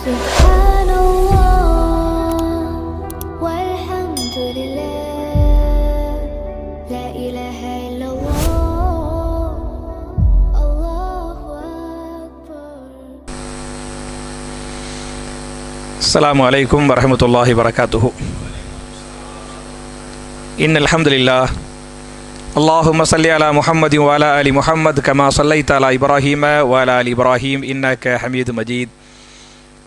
سبحان الله والحمد لله لا إله إلا الله الله أكبر السلام عليكم ورحمة الله وبركاته. إن الحمد لله. اللهم صل على محمد وعلى آل محمد كما صليت على إبراهيم وعلى آل إبراهيم إنك حميد مجيد.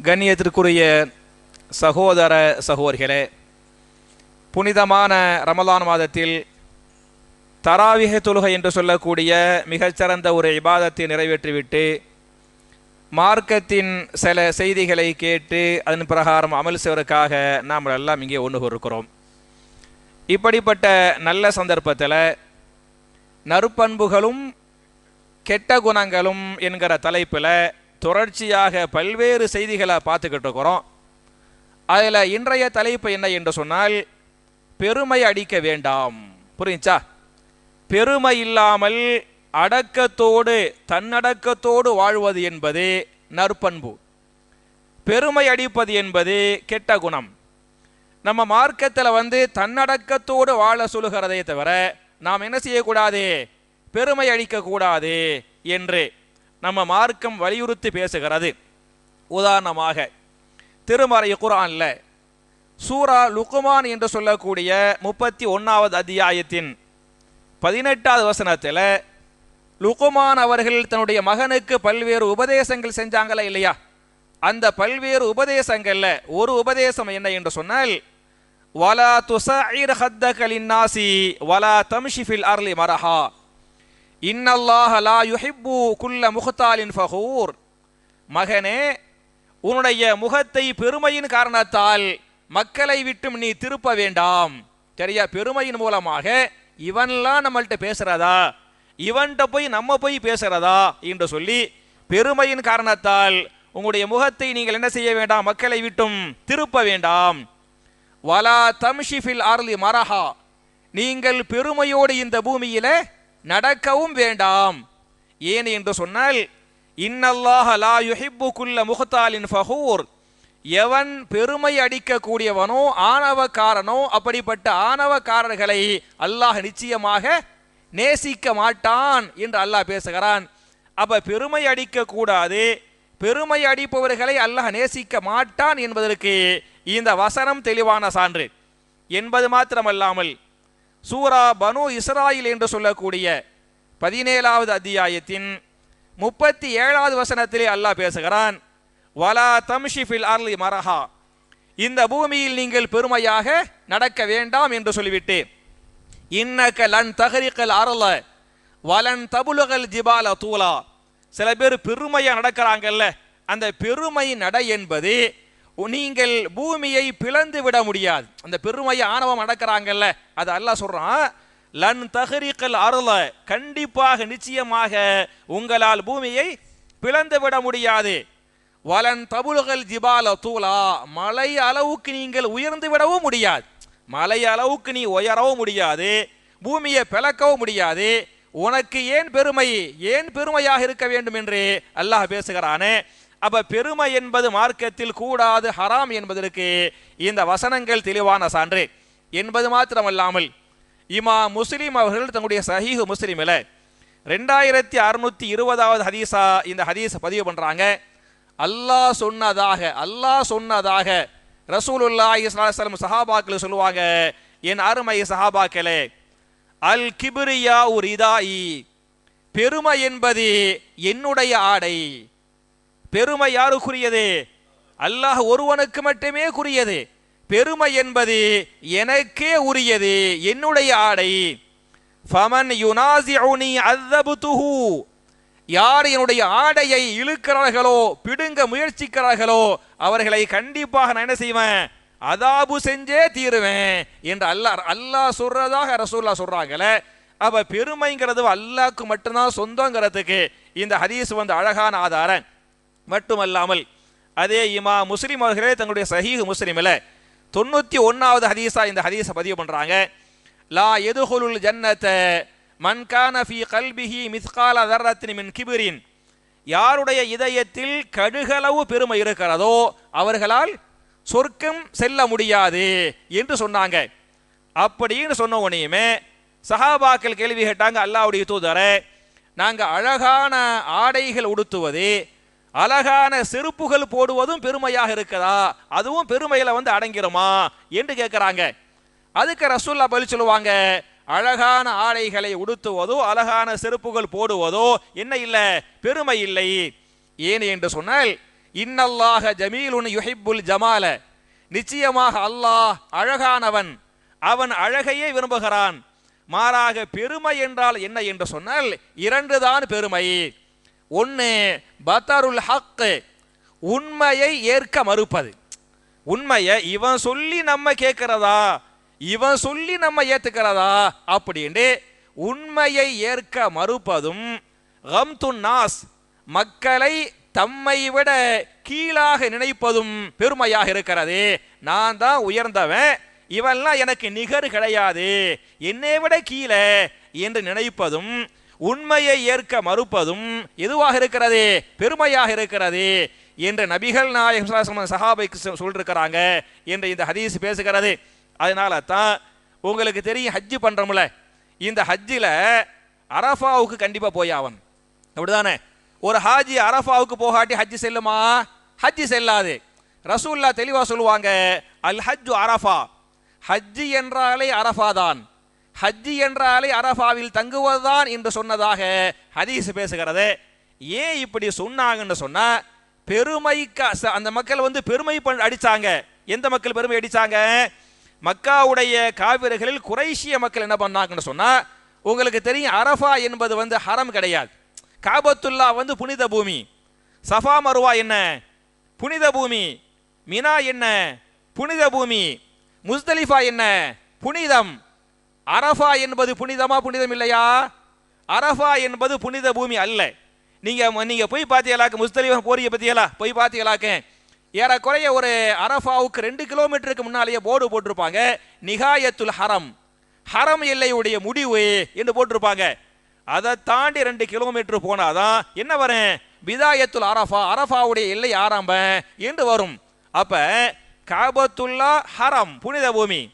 கண்ணியத்திற்குரிய சகோதர சகோதரிகளே புனிதமான ரமலான் மாதத்தில் தராவிக தொழுகை என்று சொல்லக்கூடிய மிகச்சிறந்த ஒரு இபாதத்தை நிறைவேற்றிவிட்டு மார்க்கத்தின் சில செய்திகளை கேட்டு அதன் பிரகாரம் அமல் செய்வதற்காக நாம் எல்லாம் இங்கே ஒன்று இருக்கிறோம் இப்படிப்பட்ட நல்ல சந்தர்ப்பத்தில் நறுப்பண்புகளும் கெட்ட குணங்களும் என்கிற தலைப்பில் தொடர்ச்சியாக பல்வேறு செய்திகளை பார்த்துக்கிட்டு இருக்கிறோம். அதில் இன்றைய தலைப்பு என்ன என்று சொன்னால் பெருமை அடிக்க வேண்டாம். புரிஞ்சா பெருமை இல்லாமல் அடக்கத்தோடு தன்னடக்கத்தோடு வாழ்வது என்பது நற்பண்பு. பெருமை அடிப்பது என்பது கெட்ட குணம். நம்ம மார்க்கத்தில் வந்து தன்னடக்கத்தோடு வாழ சொல்லுகிறதே தவிர நாம் என்ன செய்யக்கூடாது? பெருமை அடிக்கக்கூடாது என்று நம்ம மார்க்கம் வலியுறுத்தி பேசுகிறது. உதாரணமாக திருமறை குரான்ல சூரா லுக்குமான் என்று சொல்லக்கூடிய முப்பத்தி ஒன்றாவது அத்தியாயத்தின் பதினெட்டாவது வசனத்தில் லுக்குமான் அவர்கள் தன்னுடைய மகனுக்கு பல்வேறு உபதேசங்கள் செஞ்சாங்களா இல்லையா? அந்த பல்வேறு உபதேசங்கள்ல ஒரு உபதேசம் என்ன என்று சொன்னால் வலா துசைர் ஹத்தகலின் நாசி வலா தம்ஷிஃபில் அர்லி மரஹா. இன்னல்லாஹ லா யுஹிப்பு குல்ல முகத்தாலின் ஃபஹூர் மகனே உன்னுடைய முகத்தை பெருமையின் காரணத்தால் மக்களை விட்டும் நீ திருப்ப வேண்டாம். சரியா? பெருமையின் மூலமாக இவன்லாம் நம்மள்கிட்ட பேசுறதா? இவன்கிட்ட போய் நம்ம போய் பேசுறதா? என்று சொல்லி பெருமையின் காரணத்தால் உங்களுடைய முகத்தை நீங்கள் என்ன செய்ய வேண்டாம்? மக்களை விட்டும் திருப்ப வேண்டாம். வலா தம்ஷிஃபில் ஆர்லி மரஹா. நீங்கள் பெருமையோடு இந்த பூமியில நடக்கவும் வேண்டாம். ஏன் என்று சொன்னால் இன்னல்லாஹ லா யுஹிப்பு குல்ல முகத்தாலின் ஃபஹூர். எவன் பெருமை அடிக்கக்கூடியவனோ ஆணவக்காரனோ அப்படிப்பட்ட ஆணவக்காரர்களை அல்லாஹ் நிச்சயமாக நேசிக்க மாட்டான் என்று அல்லாஹ் பேசுகிறான். அப்ப பெருமை அடிக்கக்கூடாது. பெருமை அடிப்பவர்களை அல்லாஹ் நேசிக்க மாட்டான் என்பதற்கு இந்த வசனம் தெளிவான சான்று. என்பது மாத்திரமல்லாமல் சூரா பனு இஸ்ராயில் என்று சொல்லக்கூடிய பதினேழாவது அத்தியாயத்தின் முப்பத்தி ஏழாவது வசனத்திலே அல்லாஹ் பேசுகிறான். வலா தம்ஷிஃபில் அர்லி மரஹா. இந்த பூமியில் நீங்கள் பெருமையாக நடக்க வேண்டாம் என்று சொல்லிவிட்டு இன்னக்க லன் தகரிக்கல் அருள வலன் தபுலுகல் ஜிபால தூலா. சில பேர் பெருமையா நடக்கிறாங்கல்ல அந்த பெருமை நடை என்பது நீங்கள் பூமியை பிளந்து விட முடியாது. அந்த பெருமையை ஆணவம் அடக்கிறாங்கல்ல அது அல்லாஹ் சொல்றான் லன் தகரிக்கல் அருள கண்டிப்பாக நிச்சயமாக உங்களால் பூமியை பிளந்து விட முடியாது. வலன் தபுலுகள் ஜிபால தூளா மலை அளவுக்கு நீங்கள் உயர்ந்து விடவும் முடியாது. மலை அளவுக்கு நீ உயரவும் முடியாது பூமியை பிளக்கவும் முடியாது. உனக்கு ஏன் பெருமை ஏன் பெருமையாக இருக்க வேண்டும்? என்று அல்லாஹ் பேசுகிறானே. அப்ப பெருமை என்பது மார்க்கத்தில் கூடாது ஹராம் என்பதற்கு இந்த வசனங்கள் தெளிவான சான்று. என்பது மாத்திரமல்லாமல் இமா முஸ்லீம் அவர்கள் தங்களுடைய சஹீஹ் முஸ்லீமில் ரெண்டாயிரத்தி அறுநூத்தி இருபதாவது ஹதீஸா இந்த ஹதீஸை பதிவு பண்ணுறாங்க அல்லாஹ் சொன்னதாக அல்லாஹ் சொன்னதாக ரசூலுல்லா இஸ்லாம் சஹாபாக்கள் சொல்லுவாங்க. என் அருமை சஹாபாக்களே அல் கிபிரியா ரிதாயி பெருமை என்பது என்னுடைய ஆடை. பெருமை யாருக்குரியது? அல்லாஹ் ஒருவனுக்கு மட்டுமே குறியது. பெருமை என்பது எனக்கே உரியது என்னுடைய ஆடை. ஃபமன் யுனாசிஉனி அஸ்ஸபுதுஹு யார் என்னுடைய ஆடையை இழுக்கிறார்களோ பிடுங்க முயற்சிக்கிறார்களோ அவர்களை கண்டிப்பாக நான் என்ன செய்வேன்? அதாபு செஞ்சே தீருவேன் என்று அல்லாஹ் அல்லாஹ் சொல்றதாக ரசூல்லா சொல்றாங்கல்ல. அப்ப பெருமைங்கிறது அல்லாஹ்க்கு மட்டும்தான் சொந்தங்கிறதுக்கு இந்த ஹதீஸ் வந்து அழகான ஆதாரம். மட்டுமல்லாமல் அதே இமா முஸ்லீம் அவர்களே தங்களுடைய சஹீஹ் முஸ்லீமில் தொண்ணூற்றி ஒன்றாவது ஹதீஸா இந்த ஹதீஸை பதிவு பண்ணுறாங்க லா எதுகுலுல் ஜன்னத்தை மன் ஃபி கல்பிஹி மிஸ்கால தர்ரத்தின் மின் கிபிரின். யாருடைய இதயத்தில் கடுகளவு பெருமை இருக்கிறதோ அவர்களால் சொர்க்கம் செல்ல முடியாது என்று சொன்னாங்க. அப்படின்னு சொன்ன உடனேயுமே சஹாபாக்கள் கேள்வி கேட்டாங்க அல்லாவுடைய தூதரை நாங்கள் அழகான ஆடைகள் உடுத்துவது அழகான செருப்புகள் போடுவதும் பெருமையாக இருக்குதா? அதுவும் பெருமையில வந்து அடங்கிருமா? என்று கேட்கிறாங்க அதுக்கு ரசூல்லா பதில் சொல்லுவாங்க அழகான ஆடைகளை உடுத்துவதோ அழகான செருப்புகள் போடுவதோ என்ன இல்லை பெருமை இல்லை. ஏன் என்று சொன்னால் இன்னல்லாக ஜமீலுன் யுஹிப்புல் ஜமால. நிச்சயமாக அல்லாஹ் அழகானவன். அவன் அழகையே விரும்புகிறான். மாறாக பெருமை என்றால் என்ன என்று சொன்னால் இரண்டுதான் பெருமை. ஒன்று பத்தருல் ஹக்கு உண்மையை ஏற்க மறுப்பது. உண்மையை இவன் சொல்லி நம்ம கேட்கிறதா? இவன் சொல்லி நம்ம ஏத்துக்கிறதா? அப்படின்ட்டு உண்மையை ஏற்க மறுப்பதும் நாஸ் மக்களை தம்மை விட கீழாக நினைப்பதும் பெருமையாக இருக்கிறது. நான் தான் உயர்ந்தவன் இவெல்லாம் எனக்கு நிகர் கிடையாது. என்னை விட கீழே என்று நினைப்பதும் உண்மையை ஏற்க மறுப்பதும் எதுவாக இருக்கிறது? பெருமையாக இருக்கிறது. என்று நபிகள் நாயகம் சஹாபைக்கு சொல்லிருக்கிறாங்க என்று இந்த ஹதீஸ் பேசுகிறது. அதனால தான் உங்களுக்கு தெரியும் ஹஜ்ஜு பண்ணுறோம்ல இந்த ஹஜ்ஜில் அரஃபாவுக்கு கண்டிப்பாக போய் ஆவன் அப்படிதானே? ஒரு ஹாஜி அரஃபாவுக்கு போகாட்டி ஹஜ்ஜு செல்லுமா? ஹஜ்ஜு செல்லாது. ரசூல்லா தெளிவாக சொல்லுவாங்க அல் ஹஜ்ஜு அரஃபா. ஹஜ்ஜி என்றாலே அரஃபா தான். ஹஜ்ஜி என்றாலே அரஃபாவில் தங்குவதுதான் என்று சொன்னதாக ஹதீஸ் பேசுகிறது. ஏன் இப்படி சொன்னாங்கன்னு சொன்னா பெருமைக்கு அந்த மக்கள் வந்து பெருமை பண் அடிச்சாங்க. எந்த மக்கள் பெருமை அடிச்சாங்க? மக்காவுடைய காவிரிகளில் குறைஷிய மக்கள் என்ன பண்ணாங்கன்னு சொன்னா உங்களுக்கு தெரியும் அரஃபா என்பது வந்து ஹரம் கிடையாது. காபத்துல்லா வந்து புனித பூமி. சஃபா மருவா என்ன? புனித பூமி. மினா என்ன? புனித பூமி. முஸ்தலிஃபா என்ன? புனிதம். அரஃபா என்பது புனிதமா புனிதம் இல்லையா அரஃபா என்பது புனித பூமி அல்ல. நீங்க நீங்க போய் பார்த்தீங்களாக்க முஸ்தலிவன் போறிய பத்தியலா? போய் பார்த்தீங்களாக்க ஏறக்குறைய ஒரு அரஃபாவுக்கு ரெண்டு கிலோமீட்டருக்கு முன்னாலேயே போர்டு போட்டிருப்பாங்க. நிகாயத்துல் ஹரம். ஹரம் எல்லையுடைய முடிவு என்று போட்டிருப்பாங்க. அதை தாண்டி ரெண்டு கிலோமீட்டர் போனாதான் என்ன வரும்? பிதாயத்துல் அரஃபா அரஃபாவுடைய எல்லை ஆரம்பம் என்று வரும். அப்ப காபத்துல்லா ஹரம் புனித பூமி.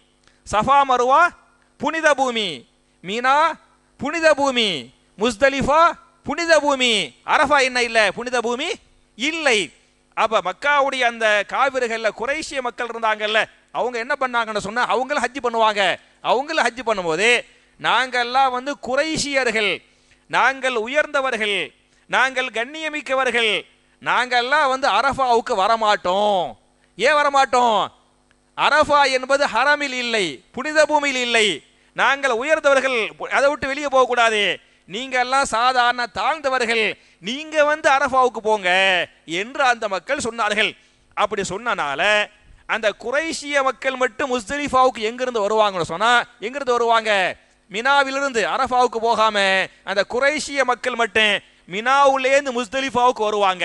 சஃபா மருவா புனித பூமி. மீனா புனித பூமி. முஸ்தலிஃபா புனித பூமி. அரஃபா என்ன இல்லை? புனித பூமி இல்லை. அப்ப மக்காவுடைய அந்த காவிரிகள்ல குறைசிய மக்கள் இருந்தாங்கல்ல அவங்க என்ன பண்ணாங்கன்னு சொன்னா அவங்களும் ஹஜ்ஜி பண்ணுவாங்க. அவங்களும் ஹஜ்ஜி பண்ணும்போது நாங்கள்லாம் வந்து குறைசியர்கள் நாங்கள் உயர்ந்தவர்கள். நாங்கள் கண்ணியமிக்கவர்கள். நாங்கள்லாம் வந்து அரஃபாவுக்கு வரமாட்டோம். ஏன் வரமாட்டோம்? அரஃபா என்பது ஹரமில் இல்லை புனித பூமியில் இல்லை. நாங்கள் உயர்ந்தவர்கள் அதை விட்டு வெளியே போகக்கூடாது. நீங்க எல்லாம் சாதாரண தாழ்ந்தவர்கள். நீங்க வந்து அரஃபாவுக்கு போங்க என்று அந்த மக்கள் சொன்னார்கள். அப்படி சொன்னனால அந்த குறைஷிய மக்கள் மட்டும் முஸ்தலிஃபாவுக்கு எங்கிருந்து வருவாங்கன்னு சொன்னா எங்கிருந்து வருவாங்க? மினாவிலிருந்து அரஃபாவுக்கு போகாம அந்த குறைசிய மக்கள் மட்டும் மினாவுலேருந்து முஸ்தலிஃபாவுக்கு வருவாங்க.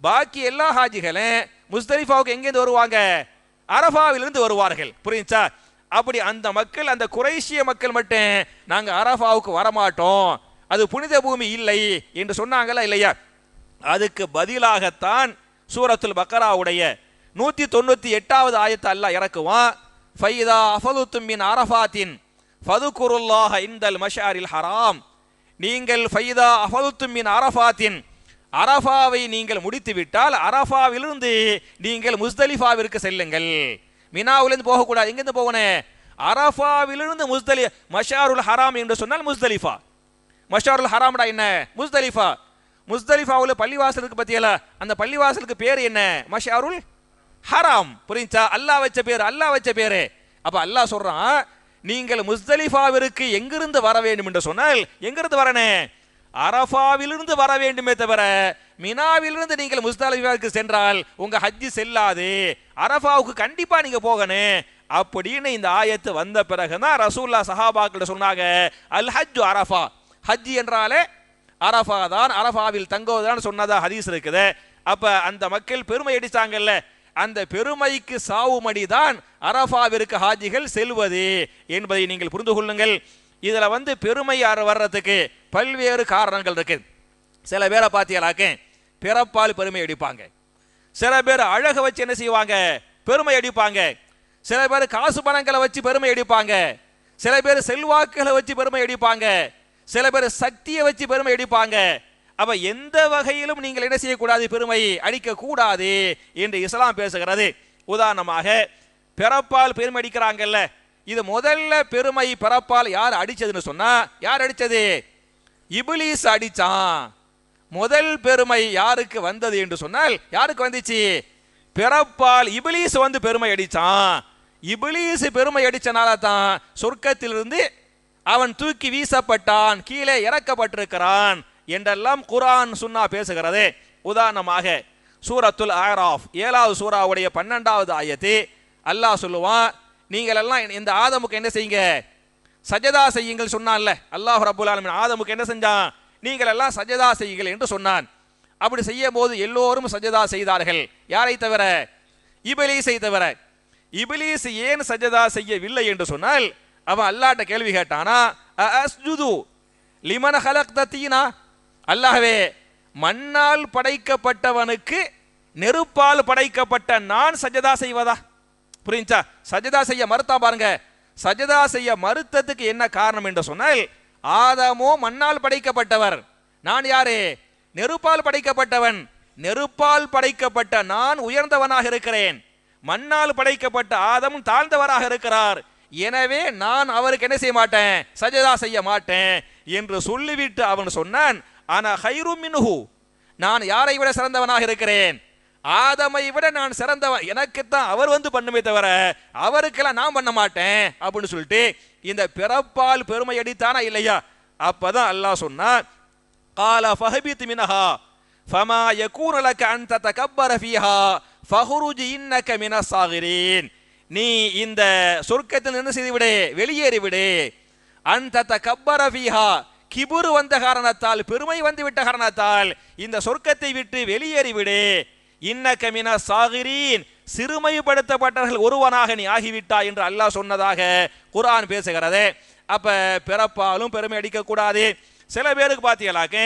பாக்கி எல்லா ஹாஜிகளும் முஸ்தலிஃபாவுக்கு எங்கேருந்து வருவாங்க? அரஃபாவிலிருந்து வருவார்கள். புரியுச்சா அப்படி அந்த மக்கள் அந்த குறைஷிய மக்கள் மட்டும் நாங்கள் அரஃபாவுக்கு வரமாட்டோம். அது புனித பூமி இல்லை என்று சொன்னாங்களா இல்லையா? அதுக்கு பதிலாகத்தான் சூரத்துல் பக்கராவுடைய நூத்தி தொண்ணூத்தி எட்டாவது ஆயத்தை அல்ல இறக்குவான். ஃபைதா அஃபலுத்தும் அரஃபாத்தின் ஃபதுகுருல்லாஹ இந்தல் மஷாரில் ஹராம். நீங்கள் ஃபைதா அஃபலுத்தும் அரஃபாத்தின் அரஃபாவை நீங்கள் முடித்து விட்டால் அரஃபாவிலிருந்து நீங்கள் முஸ்தலிஃபாவிற்கு செல்லுங்கள். மினாவிலிருந்து போகக்கூடாது. எங்கிருந்து போகணும்? அரஃபாவிலிருந்து முஸ்தலி மஷாருல் ஹராம் என்று சொன்னால் முஸ்தலிஃபா. மஷாருல் ஹராம்டா என்ன? முஸ்தலிஃபா. முஸ்தலிஃபாவில் பள்ளிவாசலுக்கு பற்றியல அந்த பள்ளிவாசலுக்கு பேர் என்ன? மஷாருல் ஹராம். புரிஞ்சா அல்லாஹ் வச்ச பேர் அல்லாஹ் வச்ச பேரு. அப்போ அல்லாஹ் சொல்கிறான் நீங்கள் முஸ்தலிஃபாவிற்கு எங்கிருந்து வர வேண்டும் என்று சொன்னால் எங்கிருந்து வரணும்? அரஃபாவிலிருந்து வர வேண்டுமே தவிர மினாவிலிருந்து நீங்கள் முஸ்தாலிஃபாவுக்கு சென்றால் உங்க ஹஜ்ஜி செல்லாது. அரஃபாவுக்கு கண்டிப்பா நீங்க போகணும். அப்படின்னு இந்த ஆயத்து வந்த பிறகுதான் ரசூல்லா சஹாபாக்கிட்ட சொன்னாங்க அல் ஹஜ்ஜு அரஃபா. ஹஜ் என்றாலே அரஃபா தான் அரஃபாவில் தங்குவதுதான் சொன்னதா ஹதீஸ் இருக்குது. அப்ப அந்த மக்கள் பெருமை அடிச்சாங்கல்ல அந்த பெருமைக்கு சாவுமடி தான் அரஃபாவிற்கு ஹாஜிகள் செல்வது என்பதை நீங்கள் புரிந்து கொள்ளுங்கள். இதில் வந்து பெருமை யார் வர்றதுக்கு பல்வேறு காரணங்கள் இருக்கு. சில பேரை பார்த்தீங்களாக்க பிறப்பால் பெருமை அடிப்பாங்க. சில பேர் அழகை வச்சு என்ன செய்வாங்க? பெருமை அடிப்பாங்க. சில பேர் காசு பணங்களை வச்சு பெருமை அடிப்பாங்க. சில பேர் செல்வாக்குகளை வச்சு பெருமை அடிப்பாங்க. சில பேர் சக்தியை வச்சு பெருமை அடிப்பாங்க. அப்ப எந்த வகையிலும் நீங்கள் என்ன செய்யக்கூடாது? பெருமை அடிக்க கூடாது என்று இஸ்லாம் பேசுகிறது. உதாரணமாக பிறப்பால் பெருமை அடிக்கிறாங்கல்ல இது முதல்ல பெருமை பிறப்பால் யார் அடிச்சதுன்னு சொன்னா யார் அடிச்சது? இபிலிஸ் அடிச்சான். முதல் பெருமை யாருக்கு வந்தது என்று சொன்னால் யாருக்கு வந்துச்சு? பிறப்பால் இபிலிஸ் வந்து பெருமை அடிச்சான். இபிலிஸ் பெருமை அடிச்சனால தான் சொர்க்கத்திலிருந்து அவன் தூக்கி வீசப்பட்டான் கீழே இறக்கப்பட்டிருக்கிறான் என்றெல்லாம் குரான் சுன்னா பேசுகிறது. உதாரணமாக சூரத்துல் ஆராஃப் ஏழாவது சூறாவுடைய பன்னெண்டாவது ஆயத்து அல்லாஹ் சொல்லுவான் நீங்கள் எல்லாம் இந்த ஆதமுக்கு என்ன செய்யுங்க? சஜதா செய்யுங்கள் சொன்னான்ல. அல்லாஹ் ரபுல் ஆலமின். ஆதமுக்கு என்ன செஞ்சான்? நீங்கள் எல்லாம் சஜதா செய்யுங்கள் என்று சொன்னான். அப்படி செய்யும் போது எல்லோரும் சஜதா செய்தார்கள். யாரை தவிர? இபிலீஸை தவிர. இபிலீஸ் ஏன் சஜதா செய்யவில்லை என்று சொன்னால் அவன் அல்லாட்ட கேள்வி கேட்டானா அஸ்ஜுது லிமன ஹலக்த தீனா? மண்ணால் படைக்கப்பட்டவனுக்கு நெருப்பால் படைக்கப்பட்ட நான் சஜதா செய்வதா? புரிஞ்சா? சஜதா செய்ய மறுத்தா பாருங்க. சஜதா செய்ய மறுத்ததுக்கு என்ன காரணம் என்று சொன்னால் ஆதமோ மண்ணால் படைக்கப்பட்டவர். நான் யாரு? நெருப்பால் படைக்கப்பட்டவன். நெருப்பால் படைக்கப்பட்ட நான் உயர்ந்தவனாக இருக்கிறேன். மண்ணால் படைக்கப்பட்ட ஆதம் தாழ்ந்தவராக இருக்கிறார். எனவே நான் அவருக்கு என்ன செய்ய மாட்டேன்? சஜதா செய்ய மாட்டேன் என்று சொல்லிவிட்டு அவன் சொன்னான் ஆனா ஹைரு மின்ஹு. நான் யாரை விட சிறந்தவனாக இருக்கிறேன்? ஆதமை விட நான் சிறந்தவன். எனக்குத்தான் அவர் வந்து பண்ணுமே தவிர அவருக்கெல்லாம் நான் பண்ண மாட்டேன் அப்படின்னு சொல்லிட்டு இந்த பிறப்பால் பெருமை அடித்தானா இல்லையா? அப்பதான் அல்லாஹ் சொன்னா கால ஃபஹபித் மினஹா ஃபமா யகூன லக அன் ததகப்பர ஃபீஹா ஃபஹுருஜ் இன்னக நீ இந்த சொர்க்கத்தில் என்ன செய்து விடு வெளியேறி விடு. அந்த தகப்பர ஃபீஹா கிபுரு வந்த காரணத்தால் பெருமை வந்து விட்ட காரணத்தால் இந்த சொர்க்கத்தை விட்டு வெளியேறிவிடு இன்ன இன்னக்க மின சாகிரீன் சிறுமைப்படுத்தப்பட்டவர்கள் ஒருவனாக நீ ஆகிவிட்டாய் என்று அல்லாஹ் சொன்னதாக குரான் பேசுகிறது. அப்ப பிறப்பாலும் பெருமை அடிக்கக்கூடாது சில பேருக்கு பார்த்தீங்களாக்க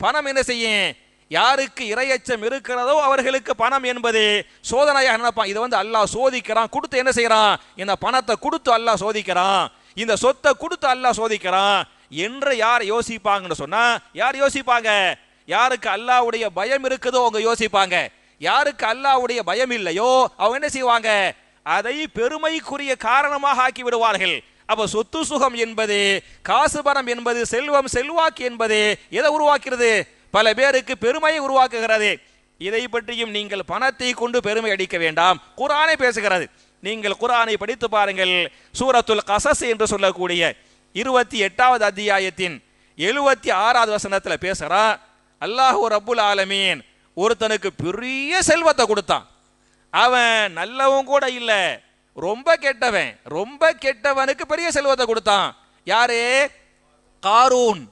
பணம் என்ன செய்யும்? யாருக்கு இரையச்சம் இருக்கிறதோ அவர்களுக்கு பணம் என்பது சோதனையாக நினைப்பான் இதை வந்து அல்லாஹ் சோதிக்கிறான். கொடுத்து என்ன செய்யறான் இந்த பணத்தை கொடுத்து அல்லாஹ் சோதிக்கிறான். இந்த சொத்தை கொடுத்து அல்லாஹ் சோதிக்கிறான். என்று யார் யோசிப்பாங்கன்னு சொன்னா யார் யோசிப்பாங்க? யாருக்கு அல்லாஹ்வுடைய பயம் இருக்குதோ அவங்க யோசிப்பாங்க. யாருக்கு அல்லாவுடைய பயம் இல்லையோ அவங்க என்ன செய்வாங்க? அதை பெருமைக்குரிய காரணமாக ஆக்கி விடுவார்கள். அப்ப சொத்து சுகம் என்பது காசு பணம் என்பது செல்வம் செல்வாக்கு என்பது எதை உருவாக்குறது பல பேருக்கு பெருமையை உருவாக்குகிறது. இதை பற்றியும் நீங்கள் பணத்தை கொண்டு பெருமை அடிக்க வேண்டாம். குரானை பேசுகிறது. நீங்கள் குரானை படித்து பாருங்கள். சூரத்துல் கசஸ் என்று சொல்லக்கூடிய இருபத்தி எட்டாவது அத்தியாயத்தின் எழுபத்தி ஆறாவது வசனத்தில் பேசுகிறான் அல்லாஹூ ரபுல் ஆலமீன் ஒருத்தனுக்கு பெரிய செல்வத்தை கொடுத்தான். அவன் நல்லவன் கூட இல்லை ரொம்ப கெட்டவன் ரொம்ப கெட்டவனுக்கு பெரிய செல்வத்தை கொடுத்தான். யாரு? காரூன்.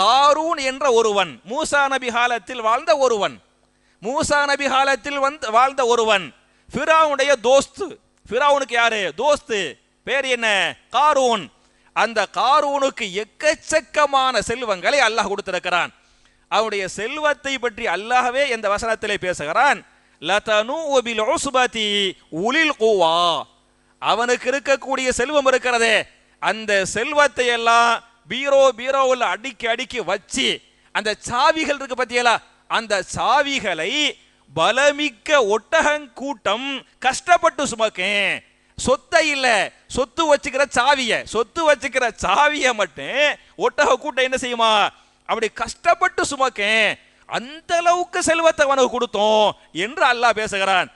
காரூன் என்ற ஒருவன் மூசா நபி காலத்தில் வாழ்ந்த ஒருவன். மூசா நபி காலத்தில் வந்து வாழ்ந்த ஒருவன் ஃபிராவுடைய தோஸ்து. ஃபிராவுனுக்கு யாரு? தோஸ்து. பேர் என்ன? காரூன். அந்த காரூனுக்கு எக்கச்சக்கமான செல்வங்களை அல்லாஹ் கொடுத்திருக்கிறான். அவனுடைய செல்வத்தை பற்றி அல்லாஹவே இந்த வசனத்திலே பேசுகிறான். உலில் கூவா. அவனுக்கு இருக்கக்கூடிய செல்வம் இருக்கிறதே. அந்த செல்வத்தை எல்லாம் பீரோ பீரோவில் அடுக்கி அடுக்கி வச்சு அந்த சாவிகள் இருக்கு பத்தியலா அந்த சாவிகளை பலமிக்க ஒட்டகங்கூட்டம் கஷ்டப்பட்டு சுமக்கேன். சொத்தை இல்ல சொத்து வச்சுக்கிற சாவிய சொத்து வச்சுக்கிற சாவிய மட்டும் ஒட்டக கூட்டம் என்ன செய்யுமா? அப்படி கஷ்டப்பட்டு சுமக்கேன். அந்த அளவுக்கு செல்வத்தை அவனுக்கு கொடுத்தோம் என்று அல்லாஹ் பேசுகிறான்.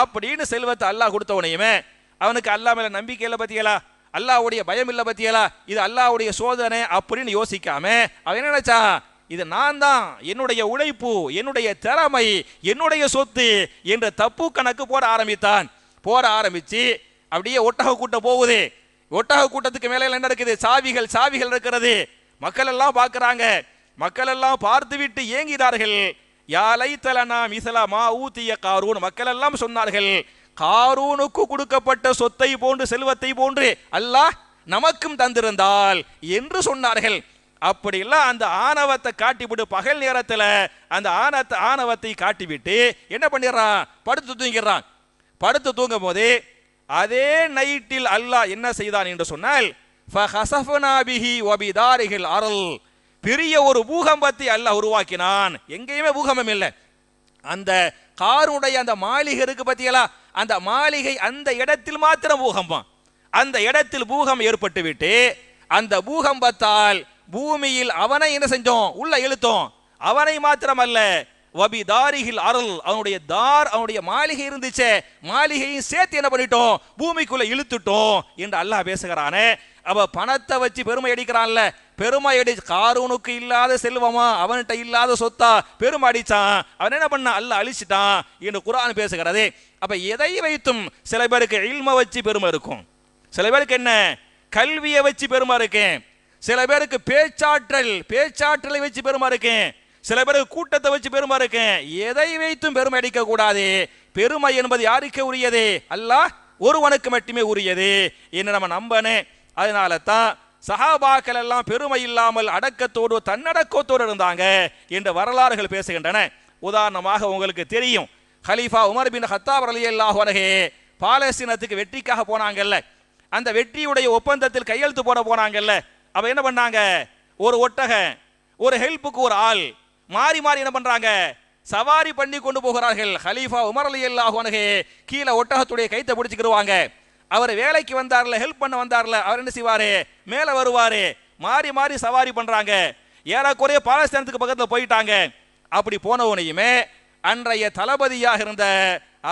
அப்படின்னு செல்வத்தை அல்லாஹ் கொடுத்தவனையுமே அவனுக்கு அல்லாஹ் மேல நம்பிக்கை இல்லை பத்தியலா? அல்லாஹ்வுடைய பயம் இல்லை பத்தியலா? இது அல்லாஹ்வுடைய சோதனை அப்படின்னு யோசிக்காம அவன் என்ன நினைச்சான் இது நான் தான் என்னுடைய உழைப்பு என்னுடைய திறமை என்னுடைய சொத்து என்ற தப்பு கணக்கு போட ஆரம்பித்தான். போட ஆரம்பிச்சு அப்படியே ஒட்டக கூட்டம் போகுது. ஒட்டக கூட்டத்துக்கு மேலே என்ன இருக்குது சாவிகள் சாவிகள் இருக்கிறது. மக்கள் எல்லாம் பார்க்குறாங்க. மக்கள் எல்லாம் பார்த்துவிட்டு ஏங்கினார்கள். யாலை தலனா மிசலா மா ஊத்திய காரூன். மக்கள் எல்லாம் சொன்னார்கள் காரூனுக்கு கொடுக்கப்பட்ட சொத்தை போன்று செல்வத்தை போன்று அல்லாஹ் நமக்கும் தந்திருந்தால் என்று சொன்னார்கள். அப்படிலாம் அந்த ஆணவத்தை காட்டிவிட்டு பகல் நேரத்தில் அந்த ஆணத்தை ஆணவத்தை காட்டிவிட்டு என்ன பண்ணிடுறான்? படுத்து தூங்கிடுறான். படுத்து தூங்கும் போது அதே நைட்டில் அல்லாஹ் என்ன செய்தான் என்று சொன்னால் ஃபஹசஃபனாபிஹி பிஹி அருள் பெரிய ஒரு பூகம்பத்தை அல்லாஹ் உருவாக்கினான். எங்கேயுமே பூகம்பம் இல்லை. அந்த காருடைய அந்த மாளிகை இருக்கு பத்தியலா அந்த மாளிகை அந்த இடத்தில் மாத்திரம் பூகம்பம். அந்த இடத்தில் பூகம் ஏற்பட்டு விட்டு அந்த பூகம்பத்தால் பூமியில் அவனை என்ன செஞ்சோம்? உள்ள இழுத்தோம். அவனை மாத்திரமல்ல வபி தாரிகில் அருள் அவனுடைய தார் அவனுடைய மாளிகை இருந்துச்சே மாளிகையும் சேர்த்து என்ன பண்ணிட்டோம்? பூமிக்குள்ள இழுத்துட்டோம் என்று அல்லாஹ் பேசுகிறானே. அவ பணத்தை வச்சு பெருமை அடிக்கிறான்ல பெருமை அடி காரூனுக்கு இல்லாத செல்வமா? அவன்கிட்ட இல்லாத சொத்தா? பெருமை அடிச்சான். அவன் என்ன பண்ண அல்ல அழிச்சிட்டான் என்று குரான் பேசுகிறதே. அப்ப எதை வைத்தும் சில பேருக்கு இல்மை வச்சு பெருமை இருக்கும். சில பேருக்கு என்ன? கல்வியை வச்சு பெருமை இருக்கேன் சில பேருக்கு பேச்சாற்றல் பேச்சாற்றலை வச்சு பெருமை இருக்கேன் சில பேருக்கு கூட்டத்தை வச்சு பெருமை இருக்கேன் எதை வைத்தும் பெருமை அடிக்க கூடாது. பெருமை என்பது யாருக்கு உரியது? அல்லாஹ் ஒருவனுக்கு மட்டுமே உரியது என்று நம்ம நம்பனே அதனால தான் சஹாபாக்கள் எல்லாம் பெருமை இல்லாமல் அடக்கத்தோடு தன்னடக்கத்தோடு இருந்தாங்க என்ற வரலாறுகள் பேசுகின்றன. உதாரணமாக உங்களுக்கு தெரியும் ஹலீஃபா உமர் பின் ஹத்தாப் ரலியல்லாஹு அன்ஹு பாலஸ்தீனத்துக்கு வெற்றிக்காக போனாங்கல்ல. அந்த வெற்றியுடைய ஒப்பந்தத்தில் கையெழுத்து போட போனாங்கல்ல. அப்ப என்ன பண்ணாங்க? ஒரு ஒட்டக ஒரு ஹெல்ப்புக்கு ஒரு ஆள் மாறி மாறி என்ன பண்றாங்க? சவாரி பண்ணி கொண்டு போகிறார்கள். ஹலீஃபா உமர் அலி அல்லாஹு கீழே ஒட்டகத்துடைய கைத்தை பிடிச்சிக்கிடுவாங்க அவர் வேலைக்கு வந்தார்ல ஹெல்ப் பண்ண வந்தார்ல அவர் என்ன செய்வாரு? மேலே வருவாரு. மாறி மாறி சவாரி பண்றாங்க. ஏறக்குறைய பாலஸ்தீனத்துக்கு பக்கத்தில் போயிட்டாங்க. அப்படி போனவனையுமே அன்றைய தளபதியாக இருந்த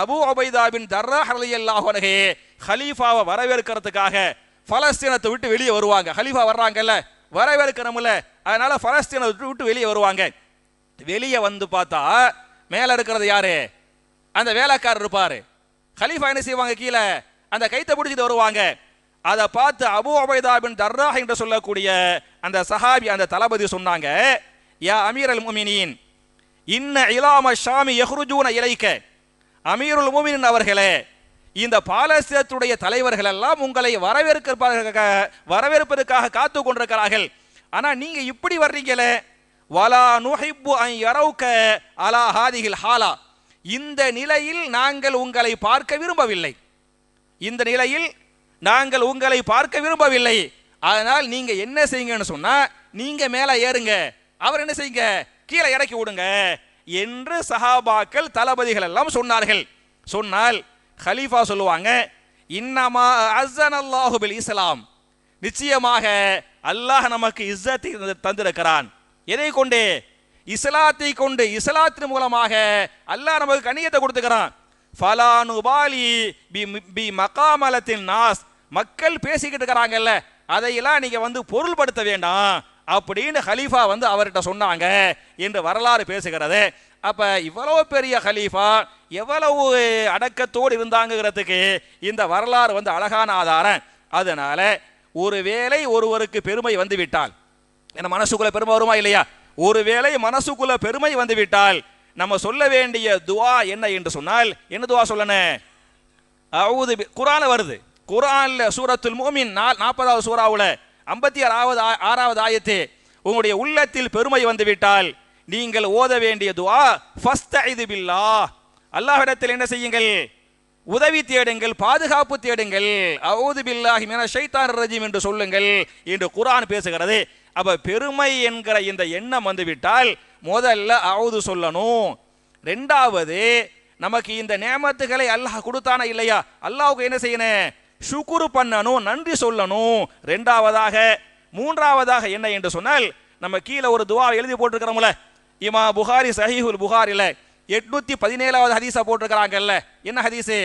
அபு ஒபைதாபின் தர்ரா ரலியல்லாஹு அன்ஹு ஹலீஃபாவை வரவேற்கிறதுக்காக பலஸ்தீனத்தை விட்டு வெளியே வருவாங்க. ஹலீஃபா வர்றாங்கல்ல வரவேற்கிறோம்ல அதனால பலஸ்தீனத்தை விட்டு விட்டு வெளியே வருவாங்க. வெளியே வந்து பார்த்தா மேலே இருக்கிறது யாரு? அந்த வேலைக்காரர் இருப்பார். ஹலீஃபா என்ன செய்வாங்க கீழே? அந்த கைத்தை பிடிச்சிட்டு வருவாங்க. அதை பார்த்து அபு அபைதா பின் தர்ரா என்று சொல்லக்கூடிய அந்த சஹாபி அந்த தளபதி சொன்னாங்க யா அமீர் அல் முமினின் இன்ன இலாம ஷாமி எஹ்ருஜூன இலைக்க. அமீருல் முமினின் அவர்களே இந்த பாலஸ்தீனத்துடைய தலைவர்கள் எல்லாம் உங்களை வரவேற்க வரவேற்பதற்காக காத்து கொண்டிருக்கிறார்கள். ஆனால் நீங்கள் இப்படி வர்றீங்களே? வலா நுஹிப்பு ஐ யரவுக்க அலா ஹாதிகில் ஹாலா. இந்த நிலையில் நாங்கள் உங்களை பார்க்க விரும்பவில்லை. இந்த நிலையில் நாங்கள் உங்களை பார்க்க விரும்பவில்லை. அதனால் நீங்க என்ன செய்யுங்கன்னு சொன்னா நீங்க மேல ஏறுங்க. அவர் என்ன செய்யுங்க? கீழே இறக்கி விடுங்க என்று சஹாபாக்கள் தளபதிகள் எல்லாம் சொன்னார்கள். சொன்னால் ஹலீஃபா சொல்லுவாங்க இன்னமா அசன் அல்லாஹுபில் இஸ்லாம். நிச்சயமாக அல்லாஹ் நமக்கு இஸ்ஸத்தை தந்திருக்கிறான். எதை கொண்டு? இஸ்லாத்தை கொண்டு இஸ்லாத்தின் மூலமாக அல்லாஹ் நமக்கு கணியத்தை கொடுத்துக்கிறான். ஃபலானுபாலி பி பி மகாமலத்தின் நாஸ். மக்கள் பேசிக்கிட்டு இருக்கிறாங்கல்ல அதையெல்லாம் நீங்கள் வந்து பொருள்படுத்த வேண்டாம் அப்படின்னு ஹலீஃபா வந்து அவர்கிட்ட சொன்னாங்க என்று வரலாறு பேசுகிறது. அப்ப இவ்வளவு பெரிய ஹலீஃபா எவ்வளவு அடக்கத்தோடு இருந்தாங்கிறதுக்கு இந்த வரலாறு வந்து அழகான ஆதாரம். அதனால ஒருவேளை ஒருவருக்கு பெருமை வந்து விட்டால் என்ன மனசுக்குள்ள பெருமை வருமா இல்லையா? ஒருவேளை மனசுக்குள்ள பெருமை வந்து விட்டால் நம்ம சொல்ல வேண்டிய துவா என்ன என்று சொன்னால் என்ன துவா சொல்லணும் அவுது குரான வருது. குரான்ல சூரத்துல் மூமின் நாற்பதாவது சூறாவில் ஐம்பத்தி ஆறாவது ஆ- ஆறாவது ஆயத்து உங்களுடைய உள்ளத்தில் பெருமை வந்துவிட்டால் நீங்கள் ஓத வேண்டிய துவா ஃபஸ்தஇது பில்லா அல்லாஹிடத்தில் என்ன செய்யுங்கள்? உதவி தேடுங்கள் பாதுகாப்பு தேடுங்கள். அவுது பில்லாஹி மீன ஷைத்தான் ரஜீம் என்று சொல்லுங்கள் என்று குரான் பேசுகிறது. அப்ப பெருமை என்கிற இந்த எண்ணம் வந்துவிட்டால் முதல்ல அவுது சொல்லணும். ரெண்டாவது நமக்கு இந்த நேமத்துகளை அல்லாஹ் கொடுத்தானா இல்லையா? அல்லாஹுக்கு என்ன செய்யணும்? சுக்குரு பண்ணணும் நன்றி சொல்லணும். ரெண்டாவதாக மூன்றாவதாக என்ன என்று சொன்னால் நம்ம கீழே ஒரு துவா எழுதி போட்டிருக்கிறோம்ல இமா புகாரி சஹிஹுல் புகாரில எட்நூத்தி பதினேழாவது ஹதீஸா போட்டிருக்கிறாங்கல்ல என்ன ஹதீஸு?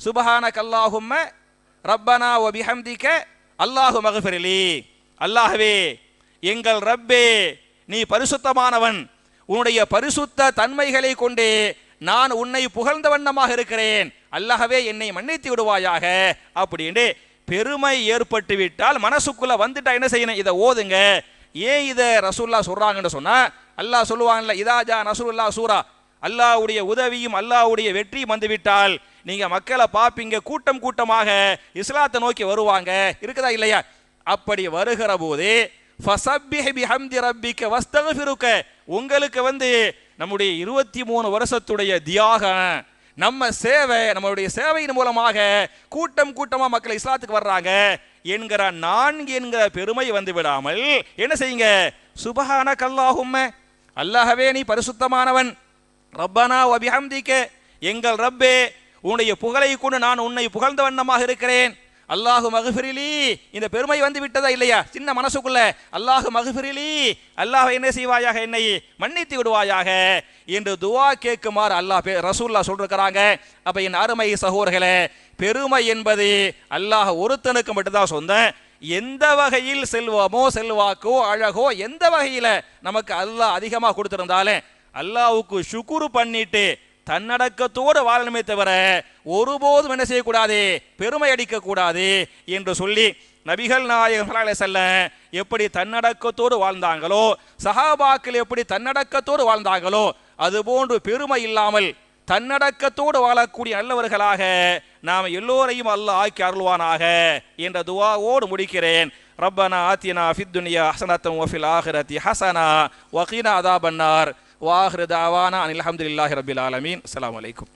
சுபஹான கல்லாஹும்ம ரப்பனா ஓ பிஹம்திக அல்லாஹு மகஃபிரலி. அல்லாஹவே எங்கள் ரப்பே நீ பரிசுத்தமானவன். உன்னுடைய பரிசுத்த தன்மைகளை கொண்டே நான் உன்னை புகழ்ந்த வண்ணமாக இருக்கிறேன். அல்லாஹ்வே என்னை மன்னித்து விடுவாயாக. அப்படின்னு பெருமை ஏற்பட்டு விட்டால் மனசுக்குள்ள வந்துட்டா என்ன செய்யணும்? இதை ஓதுங்க. ஏன் இதை ரசூல்லா சொல்றாங்கன்னு சொன்னா அல்லாஹ் சொல்லுவாங்கல்ல இதாஜா நசருல்லா சூரா. அல்லாவுடைய உதவியும் அல்லாவுடைய வெற்றியும் வந்துவிட்டால் நீங்க மக்களை பார்ப்பீங்க கூட்டம் கூட்டமாக இஸ்லாத்தை நோக்கி வருவாங்க. இருக்குதா இல்லையா? அப்படி வருகிற போது ஃபசப்பிஹ் பிஹம்தி ரப்பிக்க வஸ்தக்ஃபிருக்க. உங்களுக்கு வந்து நம்முடைய இருபத்தி மூணு வருஷத்துடைய தியாகம் நம்ம சேவை நம்மளுடைய சேவையின் மூலமாக கூட்டம் கூட்டமா மக்கள் இஸ்லாத்துக்கு வர்றாங்க என்கிற நான்கு என்கிற பெருமை வந்து விடாமல் என்ன செய்யுங்க? சுபஹான கல்லாஹும்ம அல்லாஹவே நீ பரிசுத்தமானவன். ரப்பனா அபிஹம்திக்க எங்கள் ரப்பே உன்னுடைய புகழை கொண்டு நான் உன்னை புகழ்ந்த வண்ணமாக இருக்கிறேன். அல்லாஹு மகுஃபிரிலி. இந்த பெருமை வந்து விட்டதா இல்லையா? சின்ன மனசுக்குள்ள அல்லாஹு மகுஃபிரிலி. அல்லாஹ் என்ன செய்வாயாக? என்னை மன்னித்து விடுவாயாக என்று துவா கேட்குமாறு அல்லாஹ் ரசூல்லா சொல்றாங்க அப்ப என் அருமை சகோதரர்களே பெருமை என்பது அல்லாஹ் ஒருத்தனுக்கு மட்டும்தான் சொந்தம். எந்த வகையில் செல்வமோ செல்வாக்கோ அழகோ எந்த வகையில நமக்கு அல்லாஹ் அதிகமாக கொடுத்துருந்தாலே அல்லாவுக்கு சுக்குரு பண்ணிட்டு தன்னடக்கத்தோடு வாழணுமே தவிர ஒருபோதும் என்ன செய்யக்கூடாது? பெருமை அடிக்கக்கூடாது என்று சொல்லி நபிகள் நாயகம் செல்ல எப்படி தன்னடக்கத்தோடு வாழ்ந்தாங்களோ சஹாபாக்கள் எப்படி தன்னடக்கத்தோடு வாழ்ந்தாங்களோ அதுபோன்று பெருமை இல்லாமல் தன்னடக்கத்தோடு வாழக்கூடிய நல்லவர்களாக நாம் எல்லோரையும் அல்லாஹ் ஆக்கி அருள்வானாக என்ற துவாவோடு முடிக்கிறேன். ரப்பனா ஆத்தினா ஃபித் துனியா ஹசனத்தம் வஃபில் ஆஹிரத்தி ஹசனா வகீனா அதாபன்னார் வாஹ்ருதாவானா அனில் அல்ஹம்துலில்லாஹி ரபில் ஆலமீன். அஸ்லாம் வலைக்கும்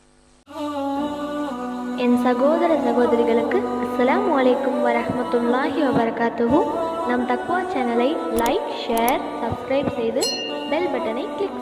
என் சகோதர சகோதரிகளுக்கு அஸ்லாம் வலைக்கும் வரமத்துல்லாஹி வபரகாத்துஹு. நம் தக்வா சேனலை லைக் ஷேர் சப்ஸ்கிரைப் செய்து பெல் பட்டனை கிளிக்